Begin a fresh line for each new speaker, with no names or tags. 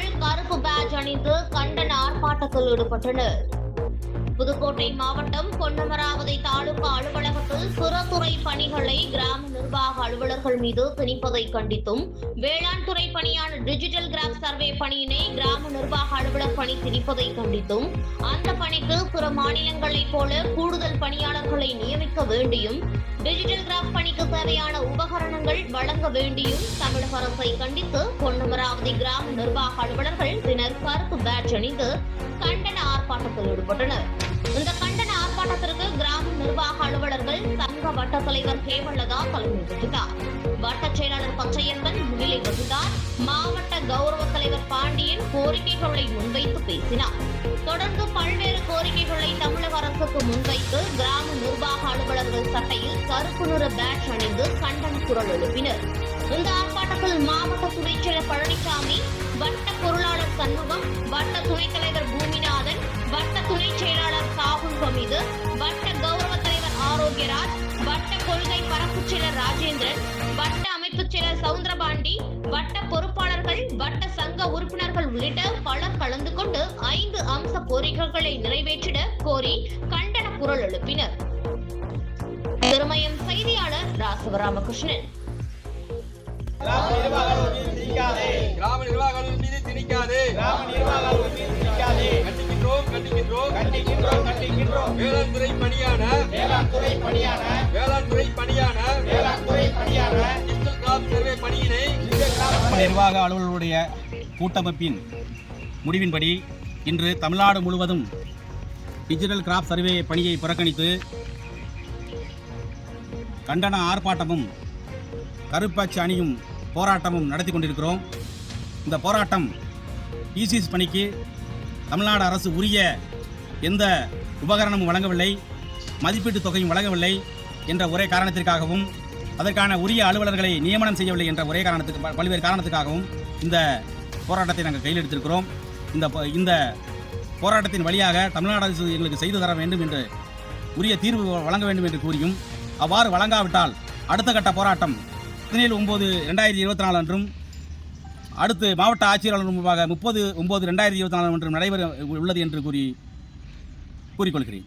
அணிந்து கண்டன ஆர்ப்பாட்டத்தில் ஈடுபட்டனர். புதுக்கோட்டை மாவட்டம் பொன்னமராவதி தாலுகா அலுவலகத்தில் சுரத்துறை பணிகளை கிராம நிர்வாக அலுவலர்கள் மீது திணிப்பதை கண்டித்தும் வேளாண் துறை பணியான டிஜிட்டல் கிராப் சர்வே பணியினை கிராம நிர்வாக அலுவலர் பணி திணிப்பதை கண்டித்தும் அந்த பணிக்கு பிற மாநிலங்களைப் போல கூடுதல் பணியாளர்களை நியமிக்க வேண்டியும் டிஜிட்டல் கிராப் பணிக்கு தேவையான உபகரணங்கள் வழங்க வேண்டியும் தமிழக அரசை கண்டித்து பொன்னமராவதி கிராம நிர்வாக அலுவலர்கள் தினர் கருப்பு பேட்ச் அணிந்து கண்டன ஆர்ப்பாட்டத்தில் ஈடுபட்டனர். இந்த கண்டன ஆர்ப்பாட்டத்திற்கு கிராம நிர்வாக அலுவலர்கள் சங்க வட்ட தலைவர் ஹேமலதா தலைமை வகித்தார். வட்ட செயலாளர் பச்சையப்பன் முன்னிலை பாண்டியன் கோரிக்கைகளை முன்வைத்து பேசினார். தொடர்ந்து பல்வேறு கோரிக்கைகளை தமிழக அரசுக்கு முன்வைத்து கிராம நிர்வாக அலுவலர்கள் சட்டையில் கருப்பு நிற பேட்ச் அணிந்து கண்டன குரல் எழுப்பினர். இந்த ஆர்ப்பாட்டத்தில் மாவட்ட துணைச் செயலர் பழனிசாமி வட்ட பொருளாளர் சண்முகம் வட்ட துணைத் தலைவர் பூமிநாதன் வட்ட துணைச் செயலாளர் சாகுல் ஹமீது வட்ட கௌரவ தலைவர் ஆரோக்கியராஜ் வட்ட கொள்கை பரப்புச் செயலர் ராஜேந்திரன் வட்ட அமைப்புச் செயலர் சவுந்தரபாண்டி வட்ட பொறுப்பாளர்கள் வட்ட சங்க உறுப்பினர்கள் உள்ளிட்ட பலர் கலந்து கொண்டு ஐந்து அம்ச கோரிக்கைகளை நிறைவேற்றிட கோரி கண்டன குரல் எழுப்பினர். திருமயம் செய்தியாளர் ராசவராமகிருஷ்ணன்.
கிராம நிர்வாகம் திணிக்காதே
கிராம மீது திணிக்காதே.
கிராம நிர்வாகம் மீது திணிக்காதே
கண்டிக்கின்றோம் கண்டிக்கின்றோம்.
கண்டிக்கின்றோம் கண்டிக்கின்றோம்
வேளாண் துறை பணியான
வேளாண் துறை பணியான.
வேளாண் துறை பணியான.
வேளாண் துறை பணியான.
நிர்வாக அலுவலர்களுடைய கூட்டமைப்பின் முடிவின்படி இன்று தமிழ்நாடு முழுவதும் டிஜிட்டல் கிராப் சர்வே பணியை புறக்கணித்து கண்டன ஆர்ப்பாட்டமும் கருப்பாச்சி அணியும் போராட்டமும் நடத்தி கொண்டிருக்கிறோம். இந்த போராட்டம் டிசிஎஸ் பணிக்கு தமிழ்நாடு அரசு உரிய எந்த உபகரணமும் வழங்கவில்லை மதிப்பீட்டுத் தொகையும் வழங்கவில்லை என்ற ஒரே காரணத்திற்காகவும் அதற்கான உரிய அலுவலர்களை நியமனம் செய்யவில்லை என்ற ஒரே காரணத்துக்கு பல்வேறு காரணத்துக்காகவும் இந்த போராட்டத்தை நாங்கள் கையில் எடுத்திருக்கிறோம். இந்த இந்த போராட்டத்தின் வழியாக தமிழ்நாடு அரசு எங்களுக்கு செய்து தர வேண்டும் என்று உரிய தீர்வு வழங்க வேண்டும் என்று கூறியும் அவ்வாறு வழங்காவிட்டால் அடுத்த கட்ட போராட்டம் பதினேழு ஒம்பது ரெண்டாயிரத்தி இருபத்தி நாலு அன்றும் அடுத்து மாவட்ட ஆட்சியாளர் முன்பாக முப்பது ஒம்பது ரெண்டாயிரத்தி இருபத்தி நாலு அன்றும் நடைபெற உள்ளது என்று கூறி கூறிக்கொள்கிறேன்.